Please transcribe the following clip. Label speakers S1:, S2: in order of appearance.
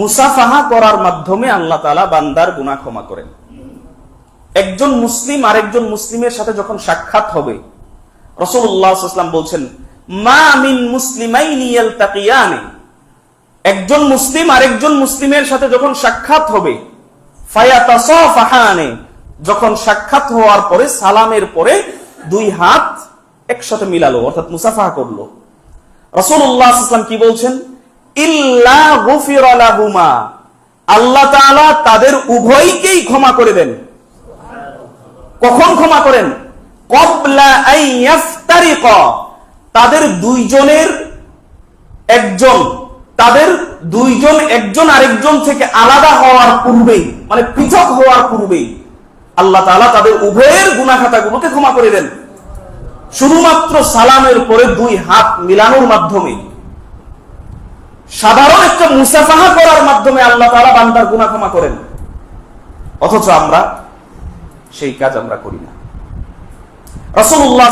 S1: মুসাফাহা করার মাধ্যমে আল্লাহ তালা বান্দার গুনাহ ক্ষমা করেন। একজন মুসলিম আরেকজন মুসলিমের সাথে যখন সাক্ষাৎ হবে রসুল্লাহাম বলছেন, মা মিন মুসলিমাইনি একজন মুসলিম আরেকজন মুসলিমের সাথে যখন সাক্ষাৎ হবে যখন সাক্ষাৎ হওয়ার পরে, সালামের পরে দুই হাত একসাথে মিলালো, অর্থাৎ মুসাফাহা করল। রসুল্লাহ ইসলাম কি বলছেন? ইল্লা আল্লাহ তাদের উভয়কেই ক্ষমা করে দেন। কখন ক্ষমা করেন? তাদের দুইজনের একজন, তাদের দুইজন একজন আরেকজন থেকে আলাদা হওয়ার পূর্বেই মানে পৃথক হওয়ার পূর্বেই আল্লাহ তাআলা তাদের উভয়ের গুনাখাতাগুলোকে ক্ষমা করে দেন। শুধুমাত্র সালামের পরে দুই হাত মিলানোর মাধ্যমে। সাধারণ একটা মুসাফাহা করার মাধ্যমে আল্লাহ তারা বান্দার গুণা ক্ষমা করেন। অথচ আমরা সেই কাজ আমরা করি না। রাসূলুল্লাহ